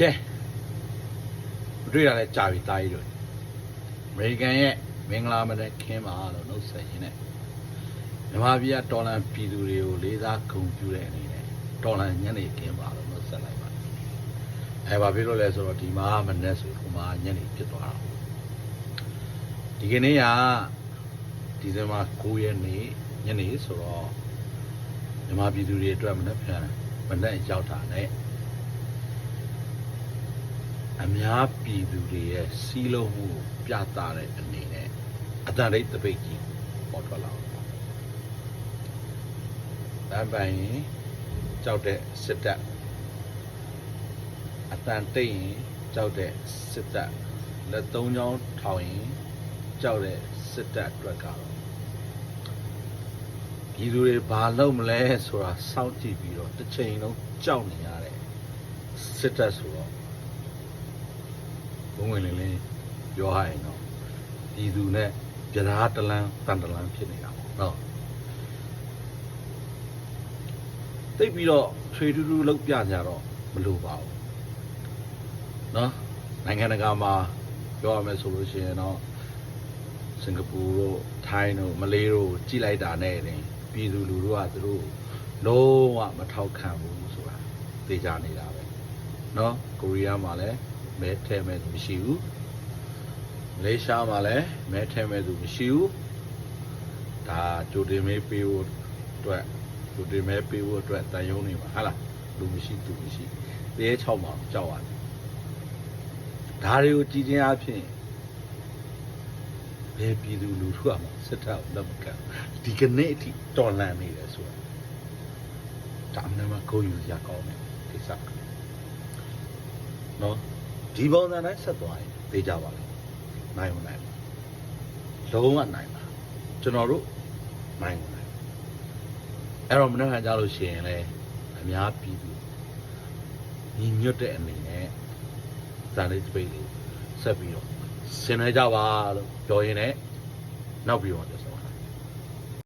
ကဲတွေ့ရလဲကြာပြီတာကြီးတို့အမေရိကန်ရဲ့မင်္ဂလာမနက်ခင်းပါလို့နှုတ်ဆက်ရင်းနဲ့မြန်မာပြည်ကတော်လန်ပြည်သူတွေကိုလေးစားဂုဏ်ပြုတဲ့အနေနဲ့တော်လန်ညနေခင်းပါလို့နှုတ်ဆက်လိုက်ပါတယ်အဲဘာဖြစ်လို့လဲဆိုတော့ဒီမှာမနက်ဆိုဟိုမှာညနေဖြစ်သွားတာဒီကနေ့ကဒီဇင်ဘာ9ရက်နေ့ညနေဆိုတော့မြန်မာပြည်သူတွေအတွက်မနက်ဖြန်မနက်ရောက်တာ ਨੇ အများပြည်သူတွေရဲ့စီးလုံးမှုကိုပြသတဲ့အနေနဲ့အတန်ရိတ်တပိတ်ကြီးပေါ်ထွက်လာတော့တန်ပိုင်ရင်ကြောက်တဲ့စစ်တပ်အတန်တိတ်ရင်ကြောက်တဲ့စစ်တပ်လက်သုံးချောင်းထောင်ရင်ကြောက်တဲ့စစ်တပ်အတွက်ကတော့ပြည်သူတွေဘာလုပ်မလဲဆိုတာစောင့်ကြည့်ပြီးတော့တစ်ချိန်လုံးကြောက်နေရတဲ့စစ်တပ်ဆိုတော့ ဘုံဝင်လင်းလင်းပြောရရင်တော့ဒီသူနဲ့ပြဓာတလန်းတန်တလန်းဖြစ်နေတာပေါ့နော်သိပ်ပြီးတော့ထွေထူးထူးလောက်ပြကြတော့မလိုပါဘူးနော်နိုင်ငံတကာမှာပြောရမယ်ဆိုလို့ရှိရင်တော့စင်ကာပူတို့ထိုင်းတို့မလေးတို့ကြည်လိုက်တာနဲ့တင်ပြည်သူလူထုကသူတို့လုံးဝမထောက်ခံဘူးဆိုတာသိကြနေတာပဲနော်ကိုရီးယားမှာလည်း မဲထဲမဲ့သူမရှိဘူးမလေးရှားမှာလည်းမဲထဲမဲ့သူမရှိဘူးဒါကြိုတင်မဲပေးဖို့အတွက်ကြိုတင်မဲပေးဖို့အတွက်တန်ယုံနေမှာဟာလားလူမရှိသူမရှိတရေ6မှာကြောက်ရတယ်ဒါတွေကိုကြည်ချင်းအဖြစ်ဘယ်ပြည်သူလူထုကမှစစ်တပ်ကိုလက်မခံဒီကနေ့အထိတော်လန်နေတယ်ဆိုတာဒါအမှန်မှကိုယ်ယူရကောင်းတယ်ကိစ္စနော် ဒီပုံစံတိုင်းဆက်သွားရင်သိကြပါလိမ့်နိုင်မနိုင်လုံးဝနိုင်ပါကျွန်တော်တို့နိုင်မနိုင်အဲ့တော့မနေ့ကကြားလို့ရှိရင်လေအများပြည်သူညီညွတ်တဲ့အနေနဲ့ဇာတိစပိတ်လေးဆက်ပြီးတော့ဆင်နေကြပါလို့ပြောရင်းနဲ့နောက်ပြီးတော့ပြောဆောင်တာ